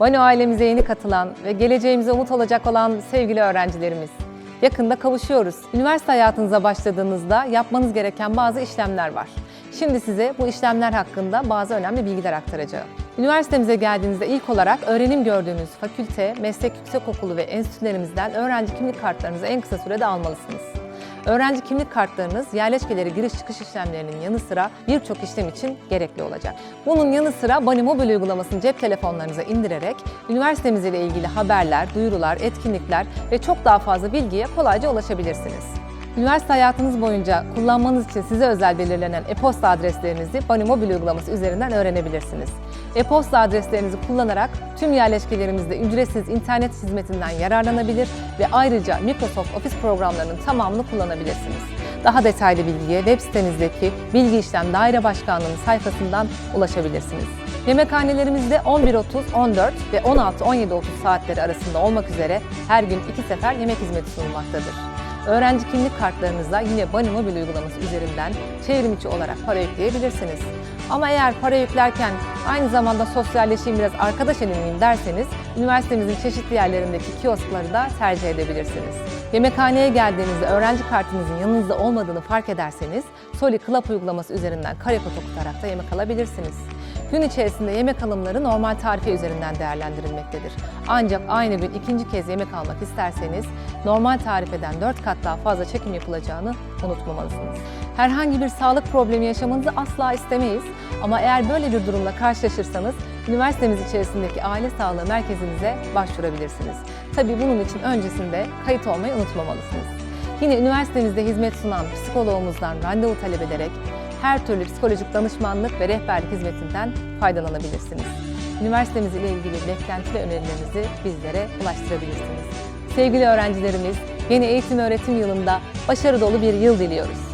Bano ailemize yeni katılan ve geleceğimize umut olacak olan sevgili öğrencilerimiz. Yakında kavuşuyoruz. Üniversite hayatınıza başladığınızda yapmanız gereken bazı işlemler var. Şimdi size bu işlemler hakkında bazı önemli bilgiler aktaracağım. Üniversitemize geldiğinizde ilk olarak öğrenim gördüğünüz fakülte, meslek yüksekokulu ve enstitülerimizden öğrenci kimlik kartlarınızı en kısa sürede almalısınız. Öğrenci kimlik kartlarınız yerleşkeleri giriş çıkış işlemlerinin yanı sıra birçok işlem için gerekli olacak. Bunun yanı sıra Bani Mobil uygulamasını cep telefonlarınıza indirerek üniversitemiz ile ilgili haberler, duyurular, etkinlikler ve çok daha fazla bilgiye kolayca ulaşabilirsiniz. Üniversite hayatınız boyunca kullanmanız için size özel belirlenen e-posta adreslerinizi Bani Mobil uygulaması üzerinden öğrenebilirsiniz. E-posta adreslerinizi kullanarak tüm yerleşkelerimizde ücretsiz internet hizmetinden yararlanabilir ve ayrıca Microsoft Office programlarının tamamını kullanabilirsiniz. Daha detaylı bilgiye web sitemizdeki Bilgi İşlem Daire Başkanlığı'nın sayfasından ulaşabilirsiniz. Yemekhanelerimizde 11.30, 14 ve 16-17.30 saatleri arasında olmak üzere her gün iki sefer yemek hizmeti sunulmaktadır. Öğrenci kimlik kartlarınıza yine Bani Mobil uygulaması üzerinden çevrimiçi olarak para yükleyebilirsiniz. Ama eğer para yüklerken aynı zamanda sosyalleşeyim biraz arkadaş edineyim derseniz üniversitemizin çeşitli yerlerindeki kioskları da tercih edebilirsiniz. Yemekhaneye geldiğinizde öğrenci kartınızın yanınızda olmadığını fark ederseniz Soli Club uygulaması üzerinden kare kod okutarak da yemek alabilirsiniz. Gün içerisinde yemek alımları normal tarife üzerinden değerlendirilmektedir. Ancak aynı gün ikinci kez yemek almak isterseniz normal tarifeden 4 kat daha fazla çekim yapılacağını unutmamalısınız. Herhangi bir sağlık problemi yaşamanızı asla istemeyiz ama eğer böyle bir durumla karşılaşırsanız üniversitemiz içerisindeki aile sağlığı merkezimize başvurabilirsiniz. Tabii bunun için öncesinde kayıt olmayı unutmamalısınız. Yine üniversitemizde hizmet sunan psikoloğumuzdan randevu talep ederek her türlü psikolojik danışmanlık ve rehberlik hizmetinden faydalanabilirsiniz. Üniversitemiz ile ilgili beklenti ve önerilerinizi bizlere ulaştırabilirsiniz. Sevgili öğrencilerimiz, yeni eğitim öğretim yılında başarı dolu bir yıl diliyoruz.